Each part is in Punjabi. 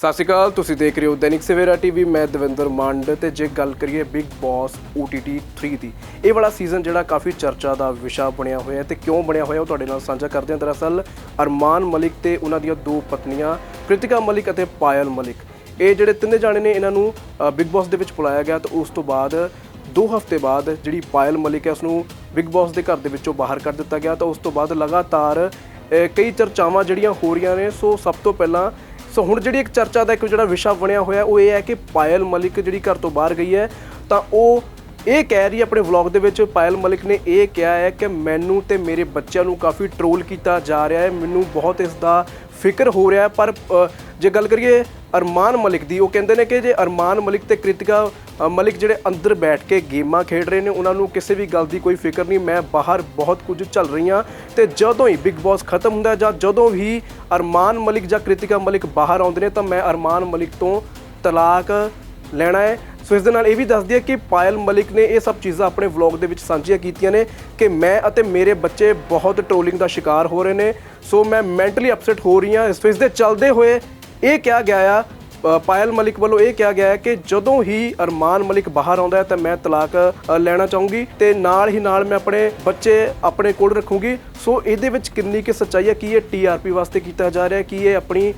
ਸਤਿ ਸ਼੍ਰੀ ਅਕਾਲ, ਤੁਸੀਂ ਦੇਖ ਰਹੇ ਹੋ ਦੈਨਿਕ ਸਵੇਰਾ ਟੀਵੀ, ਮੈਂ ਦਵਿੰਦਰ ਮੰਡ ਤੇ ਜੇ ਗੱਲ ਕਰੀਏ ਬਿਗ ਬੌਸ OTT 3 ਦੀ, ਇਹ ਵਾਲਾ ਸੀਜ਼ਨ ਜਿਹੜਾ ਕਾਫੀ ਚਰਚਾ ਦਾ ਵਿਸ਼ਾ ਬਣਿਆ ਹੋਇਆ ਹੈ ਤੇ ਕਿਉਂ ਬਣਿਆ ਹੋਇਆ ਉਹ ਤੁਹਾਡੇ ਨਾਲ ਸਾਂਝਾ ਕਰਦੇ ਹਾਂ। ਦਰਅਸਲ, ਅਰਮਾਨ ਮਲਿਕ ਤੇ ਉਹਨਾਂ ਦੀਆਂ ਦੋ ਪਤਨੀਆਂ, ਕ੍ਰਿਤਿਕਾ ਮਲਿਕ ਅਤੇ ਪਾਇਲ ਮਲਿਕ। ਇਹ ਜਿਹੜੇ ਤਿੰਨੇ ਜਾਣੇ ਨੇ, ਇਹਨਾਂ ਨੂੰ ਬਿਗ ਬੌਸ ਦੇ ਵਿੱਚ ਬੁਲਾਇਆ ਗਿਆ ਤੇ ਉਸ ਤੋਂ ਬਾਅਦ ਦੋ ਹਫ਼ਤੇ ਬਾਅਦ ਜਿਹੜੀ ਪਾਇਲ ਮਲਿਕ ਹੈ ਉਸ ਨੂੰ ਬਿਗ ਬੌਸ ਦੇ ਘਰ ਦੇ ਵਿੱਚੋਂ ਬਾਹਰ ਕੱਢ ਦਿੱਤਾ ਗਿਆ ਤਾਂ ਉਸ ਤੋਂ ਬਾਅਦ ਲਗਾਤਾਰ ਕਈ ਚਰਚਾਵਾਂ ਜਿਹੜੀਆਂ ਹੋ ਰਹੀਆਂ ਨੇ, ਸੋ ਸਭ ਤੋਂ ਪਹਿਲਾਂ ਸੋ ਹੁਣ ਜਿਹੜੀ ਇੱਕ ਚਰਚਾ ਦਾ ਇੱਕ ਜਿਹੜਾ ਵਿਸ਼ਾ ਬਣਿਆ ਹੋਇਆ, ਉਹ ਇਹ ਹੈ ਕਿ ਪਾਇਲ ਮਲਿਕ ਜਿਹੜੀ ਘਰ ਤੋਂ ਬਾਹਰ ਗਈ ਹੈ, ਤਾਂ ਉਹ ਇਹ ਕਹਿ ਰਹੀ ਹੈ ਆਪਣੇ ਵਲੌਗ ਦੇ ਵਿੱਚ, ਪਾਇਲ ਮਲਿਕ ਨੇ ਇਹ ਕਿਹਾ ਹੈ ਕਿ ਮੈਨੂੰ ਤੇ ਮੇਰੇ ਬੱਚਿਆਂ ਨੂੰ ਕਾਫੀ ਟ੍ਰੋਲ ਕੀਤਾ ਜਾ ਰਿਹਾ ਹੈ, ਮੈਨੂੰ ਬਹੁਤ ਇਸ ਦਾ ਫਿਕਰ ਹੋ ਰਿਹਾ ਹੈ, ਪਰ ਜੇ ਗੱਲ ਕਰੀਏ ਅਰਮਾਨ ਮਲਿਕ ਦੀ। ਉਹ ਕਹਿੰਦੇ ਨੇ ਕਿ ਜੇ ਅਰਮਾਨ ਮਲਿਕ ਤੇ ਕ੍ਰਿਤਿਕਾ ਮਲਿਕ ਜਿਹੜੇ ਅੰਦਰ ਬੈਠ ਕੇ ਗੇਮਾਂ ਖੇਡ ਰਹੇ ਨੇ, ਉਹਨਾਂ ਨੂੰ ਕਿਸੇ ਵੀ ਗੱਲ ਦੀ ਕੋਈ ਫਿਕਰ ਨਹੀਂ। ਮੈਂ ਬਾਹਰ ਬਹੁਤ ਕੁਝ ਚੱਲ ਰਹੀਆਂ ਤੇ ਜਦੋਂ ਹੀ ਬਿਗ ਬਾਸ ਖਤਮ ਹੁੰਦਾ ਜਾਂ ਜਦੋਂ ਵੀ ਅਰਮਾਨ ਮਲਿਕ ਜਾਂ ਕ੍ਰਿਤਿਕਾ ਮਲਿਕ ਬਾਹਰ ਆਉਂਦੇ ਨੇ, ਤਾਂ ਮੈਂ ਅਰਮਾਨ ਮਲਿਕ ਤੋਂ ਤਲਾਕ ਲੈਣਾ ਹੈ। ਸੋ ਇਸ ਦੇ ਨਾਲ ਇਹ ਵੀ ਦੱਸਦੀ ਹੈ ਕਿ ਪਾਇਲ ਮਲਿਕ ਨੇ ਇਹ ਸਭ ਚੀਜ਼ਾਂ ਆਪਣੇ ਵਲੌਗ ਦੇ ਵਿੱਚ ਸਾਂਝੀਆਂ ਕੀਤੀਆਂ ਨੇ ਕਿ ਮੈਂ ਅਤੇ ਮੇਰੇ ਬੱਚੇ ਬਹੁਤ ਟ੍ਰੋਲਿੰਗ ਦਾ ਸ਼ਿਕਾਰ ਹੋ ਰਹੇ ਨੇ। ਸੋ ਮੈਂ ਮੈਂਟਲੀ ਅਪਸੈਟ ਹੋ ਰਹੀ ਹਾਂ। ਇਸ ਇਸ ਦੇ ਚੱਲਦੇ ਹੋਏ ਇਹ ਕਿਹਾ ਗਿਆ ਆ ਪਾਇਲ ਮਲਿਕ ਵੱਲੋਂ ਇਹ ਕਿਹਾ ਗਿਆ ਹੈ ਕਿ ਜਦੋਂ ਹੀ ਅਰਮਾਨ ਮਲਿਕ ਬਾਹਰ ਆਉਂਦਾ ਹੈ ਤਾਂ ਮੈਂ ਤਲਾਕ ਲੈਣਾ ਚਾਹੂੰਗੀ ਤੇ ਨਾਲ ਹੀ ਨਾਲ ਮੈਂ ਆਪਣੇ ਬੱਚੇ ਆਪਣੇ ਕੋਲ ਰੱਖੂੰਗੀ। ਸੋ ਇਹਦੇ ਵਿੱਚ ਕਿੰਨੀ ਕਿ ਸੱਚਾਈ ਹੈ, ਕੀ ਇਹ ਟੀਆਰਪੀ ਵਾਸਤੇ ਕੀਤਾ ਜਾ ਰਿਹਾ ਕੀ ਇਹ ਆਪਣੀ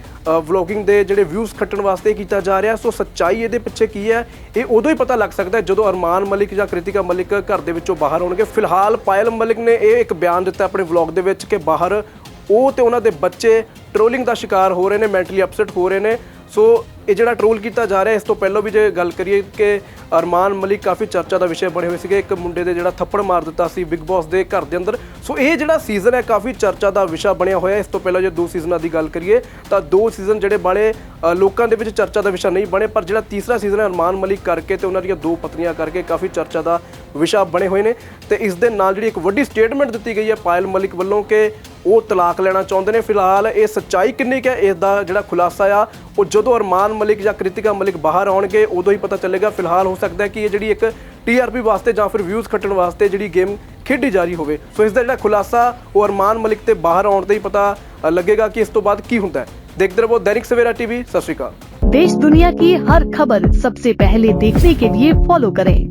ਵਲੋਗਿੰਗ ਦੇ ਜਿਹੜੇ ਵਿਊਜ਼ ਖੱਟਣ ਵਾਸਤੇ ਕੀਤਾ ਜਾ ਰਿਹਾ ਸੋ ਸੱਚਾਈ ਇਹਦੇ ਪਿੱਛੇ ਕੀ ਹੈ, ਇਹ ਉਦੋਂ ਹੀ ਪਤਾ ਲੱਗ ਸਕਦਾ ਹੈ ਜਦੋਂ ਅਰਮਾਨ ਮਲਿਕ ਜਾਂ ਕ੍ਰਿਤਿਕਾ ਮਲਿਕ ਘਰ ਦੇ ਵਿੱਚੋਂ ਬਾਹਰ ਆਉਣਗੇ। ਫਿਲਹਾਲ ਪਾਇਲ ਮਲਿਕ ਨੇ ਇਹ ਇੱਕ ਬਿਆਨ ਦਿੱਤਾ ਆਪਣੇ ਵਲੌਗ ਦੇ ਵਿੱਚ ਕਿ ਬਾਹਰ ਉਹ ਤੇ ਉਹਨਾਂ ਦੇ ਬੱਚੇ ਟ੍ਰੋਲਿੰਗ ਦਾ ਸ਼ਿਕਾਰ ਹੋ ਰਹੇ ਨੇ ਮੈਂਟਲੀ ਅਪਸੈਟ ਹੋ ਰਹੇ ਨੇ। ਸੋ ਇਹ ਜਿਹੜਾ ਟ੍ਰੋਲ ਕੀਤਾ ਜਾ ਰਿਹਾ, ਇਸ ਤੋਂ ਪਹਿਲਾਂ ਵੀ ਜੇ ਗੱਲ ਕਰੀਏ ਕਿ ਅਰਮਾਨ ਮਲਿਕ ਕਾਫੀ ਚਰਚਾ ਦਾ ਵਿਸ਼ਾ ਬਣੇ ਹੋਏ ਸੀਗੇ। ਇੱਕ ਮੁੰਡੇ ਦੇ ਜਿਹੜਾ ਥੱਪੜ ਮਾਰ ਦਿੱਤਾ ਸੀ ਬਿਗ ਬੌਸ ਦੇ ਘਰ ਦੇ ਅੰਦਰ। ਸੋ ਇਹ ਜਿਹੜਾ ਸੀਜ਼ਨ ਹੈ, ਕਾਫੀ ਚਰਚਾ ਦਾ ਵਿਸ਼ਾ ਬਣਿਆ ਹੋਇਆ। ਇਸ ਤੋਂ ਪਹਿਲਾਂ ਜੇ ਦੋ ਸੀਜ਼ਨਾਂ ਦੀ ਗੱਲ ਕਰੀਏ, ਤਾਂ ਦੋ ਸੀਜ਼ਨ ਜਿਹੜੇ ਬਾਲੇ ਲੋਕਾਂ ਦੇ ਵਿੱਚ ਚਰਚਾ ਦਾ ਵਿਸ਼ਾ ਨਹੀਂ ਬਣੇ, ਪਰ ਜਿਹੜਾ ਤੀਸਰਾ ਸੀਜ਼ਨ ਹੈ ਅਰਮਾਨ ਮਲਿਕ ਕਰਕੇ ਤੇ ਉਹਨਾਂ ਦੀਆਂ ਦੋ ਪਤਨੀਆਂ ਕਰਕੇ ਕਾਫੀ ਚਰਚਾ ਦਾ ਵਿਸ਼ਾ ਬਣੇ ਹੋਏ ਨੇ ਤੇ ਇਸ ਦੇ ਨਾਲ ਜਿਹੜੀ ਇੱਕ ਵੱਡੀ ਸਟੇਟਮੈਂਟ ਦਿੱਤੀ ਗਈ ਹੈ ਪਾਇਲ ਮਲਿਕ ਵੱਲੋਂ ਕਿ ਉਹ ਤਲਾਕ ਲੈਣਾ ਚਾਹੁੰਦੇ ਨੇ ਫਿਲਹਾਲ ਇਹ ਸੱਚਾਈ ਕਿੰਨੀ ਕੁ ਹੈ ਇਸ ਦਾ ਜਿਹੜਾ ਖੁਲਾਸਾ ਆ ਉਹ ਜਦੋਂ ਅਰਮਾਨ ਮਲਿਕ ਜਾਂ ਕ੍ਰਿਤਿਕਾ ਮਲਿਕ ਬਾਹਰ ਆਉਣਗੇ ਉਦੋਂ ਹੀ ਪਤਾ ਚੱਲੇਗਾ ਫਿਲਹਾਲ ਹੋ ਸਕਦਾ ਹੈ ਕਿ ਇਹ ਜਿਹੜੀ ਇੱਕ ਟੀਆਰਪੀ ਵਾਸਤੇ ਜਾਂ ਫਿਰ ਵਿਊਜ਼ ਖੱਟਣ ਵਾਸਤੇ ਜਿਹੜੀ ਗੇਮ ਖੇਡੀ ਜਾ ਰਹੀ ਹੋਵੇ ਸੋ ਇਸ ਦਾ ਜਿਹੜਾ ਖੁਲਾਸਾ ਉਹ ਅਰਮਾਨ ਮਲਿਕ ਤੇ ਬਾਹਰ ਆਉਣ ਤੇ ਹੀ ਪਤਾ ਅ, ਲੱਗੇਗਾ ਕਿ ਇਸ ਤੋਂ ਬਾਅਦ ਕੀ ਹੁੰਦਾ ਹੈ ਦੇਖਦੇ ਰਹੋ ਦੈਨਿਕ ਸਵੇਰਾ ਟੀਵੀ ਸਤਿ ਸ਼੍ਰੀ ਅਕਾਲ देश दुनिया की हर खबर सबसे पहले देखने के लिए फॉलो करें